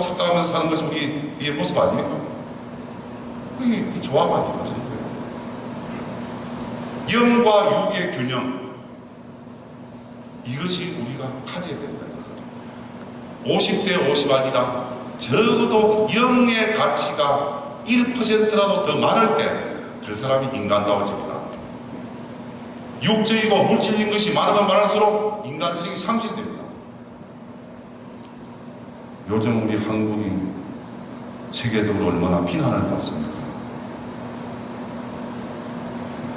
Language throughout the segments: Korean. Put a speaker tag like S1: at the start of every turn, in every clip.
S1: 착각하고 착각하면서 사는 것이 우리 의 모습 아닙니까? 이게 이 조합 아닙니까? 영과 육의 균형 이것이 우리가 가져야 된다. 50대 50 아니라 적어도 영의 가치가 1%라도 더 많을 때 그 사람이 인간다워집니다. 육적이고 물질인 것이 많으면 많을수록 인간성이 상실됩니다. 요즘 우리 한국이 세계적으로 얼마나 비난을 받습니까?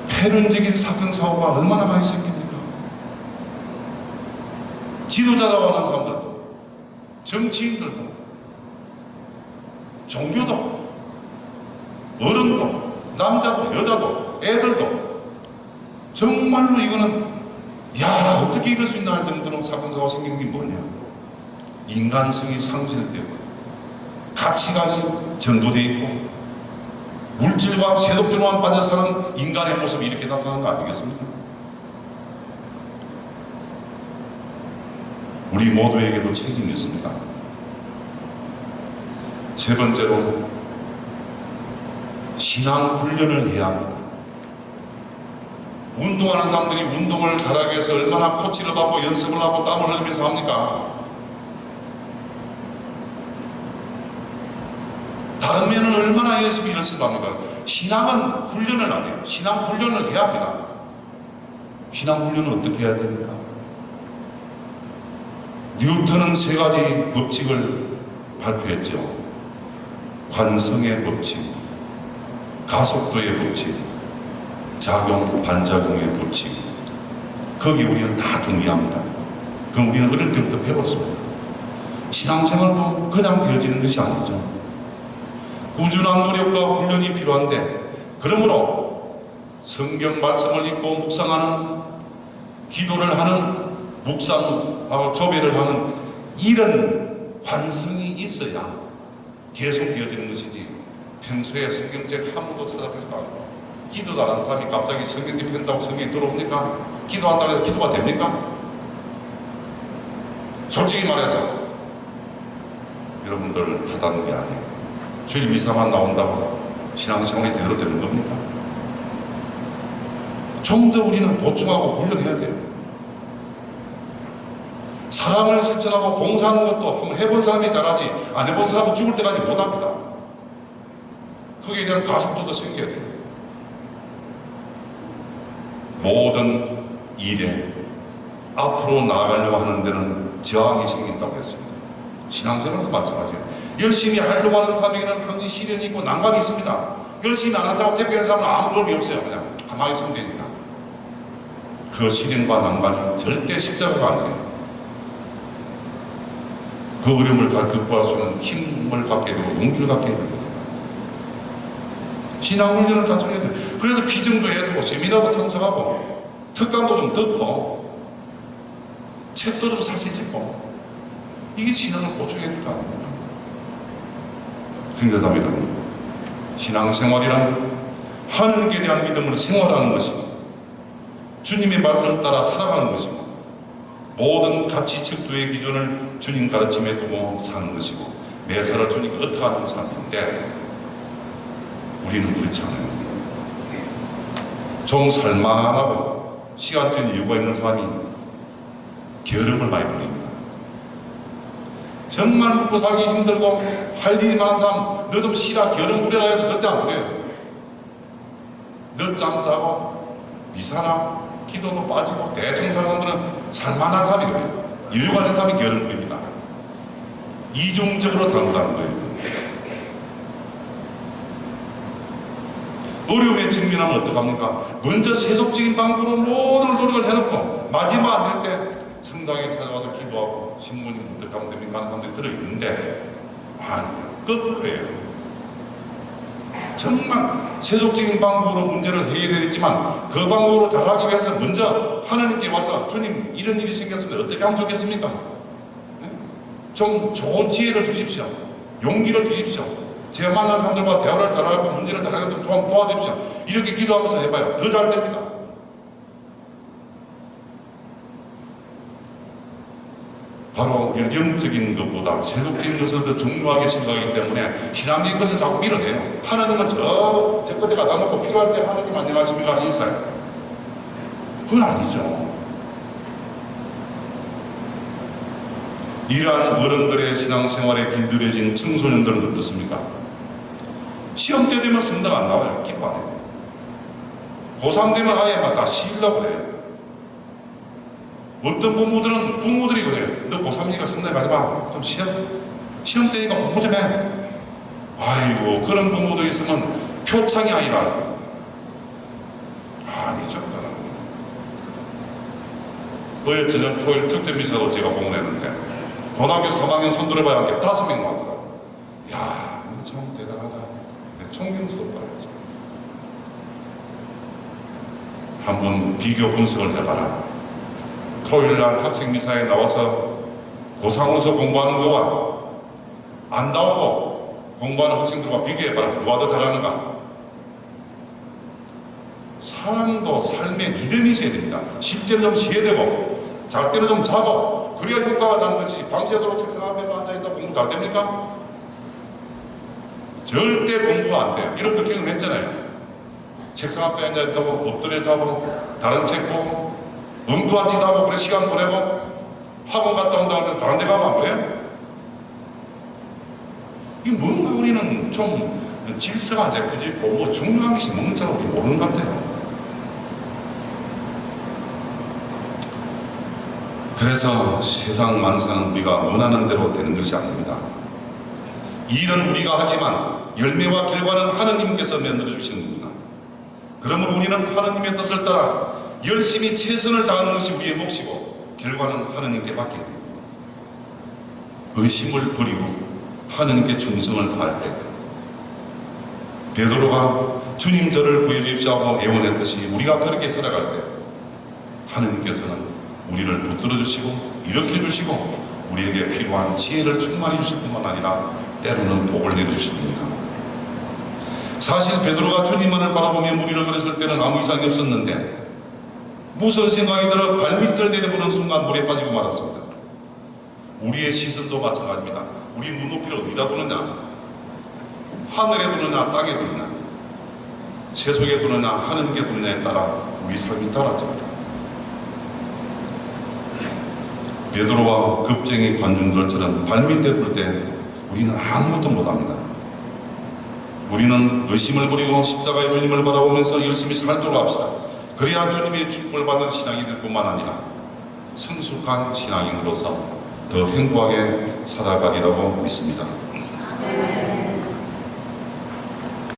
S1: 폐륜적인 사건 사고가 얼마나 많이 생깁니까? 지도자라고 하는 사람들도 정치인들도 종교도 어른도 남자도 여자도 애들도 정말로 이거는 야 어떻게 이럴 수 있나 할 정도로 사건 사고가 생긴 게 뭐냐 인간성이 상실되고 가치관이 전도되어 있고 물질과 세속주로만 빠져 사는 인간의 모습이 이렇게 나타나는 거 아니겠습니까? 우리 모두에게도 책임이 있습니다. 세 번째로 신앙 훈련을 해야 합니다. 운동하는 사람들이 운동을 잘하기 위해서 얼마나 코치를 받고 연습을 하고 땀을 흘리면서 합니까? 다른 면은 얼마나 열심히 연습합니까? 신앙은 훈련을 안 해요. 신앙 훈련을 해야 합니다. 신앙 훈련은 어떻게 해야 됩니까? 뉴턴은 세 가지 법칙을 발표했죠. 관성의 법칙, 가속도의 법칙, 작용, 반작용의 법칙. 거기 우리는 다 동의합니다. 그럼 우리는 어릴 때부터 배웠습니다. 신앙생활도 그냥 되어지는 것이 아니죠. 꾸준한 노력과 훈련이 필요한데, 그러므로 성경 말씀을 읽고 묵상하는, 기도를 하는, 묵상하고 조배를 하는 이런 관성이 있어야 계속 이어지는 것이지 평소에 성경책 한 번도 찾아보지도 않고 기도도 안 하는 사람이 갑자기 성경책 편다고 성경이 들어옵니까? 기도한다고 해서 기도가 됩니까? 솔직히 말해서 여러분들 게 아니에요 주일 미사만 나온다고 신앙생활이 제대로 되는 겁니까? 좀 더 우리는 보충하고 훈련해야 돼요 사랑을 실천하고 봉사하는 것도 한번 해본 사람이 잘하지 안 해본 사람은 죽을 때까지 못합니다. 거기에 대한 가속도도 생겨야 돼요. 모든 일에 앞으로 나아가려고 하는 데는 저항이 생긴다고 했습니다. 신앙생활도 마찬가지예요. 열심히 하려고 하는 사람에게는 항상 시련이 있고 난관이 있습니다. 열심히 안 하는 사람, 대표하는 사람은 아무 도움이 없어요. 그냥 가만히 있으면 되니까. 그 시련과 난관이 절대 십자가가 아니에요. 그 어려움을 잘 극복할 수 있는 힘을 갖게 되고 용기를 갖게 됩니다. 신앙 훈련을 자주 해야 돼요. 그래서 비정도 해야 되고 세미나도 참석하고 특강도 좀 듣고 책도 좀 사실 읽고 이게 신앙을 보충해야 될 거 아닙니까? 형제자매들 신앙생활이란 하나님께 대한 믿음으로 생활하는 것이고 주님의 말씀을 따라 살아가는 것이고 모든 가치 측도의 기준을 주님 가르침에 두고 사는 것이고 매사를 주니까 어떻게 하는 사람인데 우리는 그렇지 않아요. 좀 살만하고 시간적인 여유가 있는 사람이 게으름을 많이 부립니다. 정말 먹고 살기 힘들고 할 일이 많은 사람 너 좀 쉬라 게으름 부려라 해도 절대 안 그래요. 늦잠 자고 미사나 기도도 빠지고 대충 사람들은 살만한 사람이 그래요. 여유가 있는 사람이 게으름 부립니다. 이중적으로 잘못하는 거예요. 어려움에 직면하면 어떡합니까? 먼저 세속적인 방법으로 모든 노력을 해놓고 마지막 안 될 때 성당에 찾아와서 기도하고 신부님 어떻게 하면 됩니까? 하는 사람들이 들어있는데 아니 거꾸로예요. 정말 세속적인 방법으로 문제를 해결했지만 그 방법으로 잘하기 위해서 먼저 하나님께 와서 주님 이런 일이 생겼는데 어떻게 하면 좋겠습니까? 네? 좀 좋은 지혜를 주십시오. 용기를 주십시오. 제가 만난 사람들과 대화를 잘하고 문제를 잘하게 도와, 도와주십시오. 이렇게 기도하면서 해봐요. 더 잘 됩니다. '그 바로 영적인 것보다 세속적인 것을 더 중요하게 생각하기 때문에 신앙적인 것을 자꾸 밀어내요. 하나님은 저, 저 끝에 가다 놓고 필요할 때 하나님 안녕하십니까 인사해. 그건 아니죠. 이러한 어른들의 신앙생활에 길들여진 청소년들은 어떻습니까? 시험 때 되면 성당 안 나와요. 기도 안 해요. 고3 되면 아예 막 다 쉬려고 그래요. 어떤 부모들은 부모들이 그래요. 너 고3이니까 성당 가지 마. 좀 쉬어. 시험 때니까 공부 좀 해. 아이고 그런 부모들 있으면 표창이 아니라 아니죠. 어제 저녁 토요일 특대 미사도 제가 공헌했는데 고등학교 3학년 손 들어봐야 한게 다섯 명 나오더라고. 야, 참 대단하다. 총경스럽다. 한번 비교 분석을 해봐라. 토요일 날 학생 미사에 나와서 고상으로서 공부하는 거와 안 나오고 공부하는 학생들과 비교해봐라. 누가 더 잘하는가? 사람도 삶에 믿음이 있어야 됩니다. 실제로 좀 쉬어야 되고, 잘 때는 좀 자고, 그래야 효과가 나는 것이 밤새도록 책상 앞에만 앉아있다 공부 잘 됩니까? 절대 공부가 안 돼요. 이런 거 경험했잖아요. 책상 앞에 앉아있다고 엎드려 자고, 다른 책 보고, 엉뚱한 짓 하고, 그래, 시간 보내고, 학원 갔다 온 다음에 다른 데 가면 안 그래요? 이 뭔가 우리는 좀 질서가 안 잡혀져 있고, 뭐 중요한 것이 뭔지 우리 모르는 것 같아요. 그래서 세상 만사는 우리가 원하는 대로 되는 것이 아닙니다. 일은 우리가 하지만 열매와 결과는 하느님께서 만들어 주시는 겁니다. 그러므로 우리는 하느님의 뜻을 따라 열심히 최선을 다하는 것이 우리의 몫이고 결과는 하느님께 맡겨야 됩니다. 의심을 버리고 하느님께 충성을 다할 때 베드로가 주님 저를 구해주십시오 애원했듯이 우리가 그렇게 살아갈 때 하느님께서는 우리를 붙들어 주시고 일으켜 주시고 우리에게 필요한 지혜를 충만히 주실 뿐만 아니라 때로는 복을 내려 주십니다. 사실 베드로가 주님만을 바라보며 무리를 걸었을 때는 아무 이상이 없었는데 무슨 생각이 들어 발밑을 내려보는 순간 물에 빠지고 말았습니다. 우리의 시선도 마찬가지입니다. 우리 눈높이를 어디다 두느냐? 하늘에 두느냐, 땅에 두느냐? 세속에 두느냐, 하느님께 두느냐에 따라 우리 삶이 달라집니다. 베드로와 급쟁이 관중들처럼 발밑에 둘 때 우리는 아무것도 못합니다. 우리는 의심을 버리고 십자가의 주님을 바라보면서 열심히 살도록 합시다. 그래야 주님의 축복을 받는 신앙이 될 뿐만 아니라 성숙한 신앙인으로서 더 행복하게 살아가리라고 믿습니다.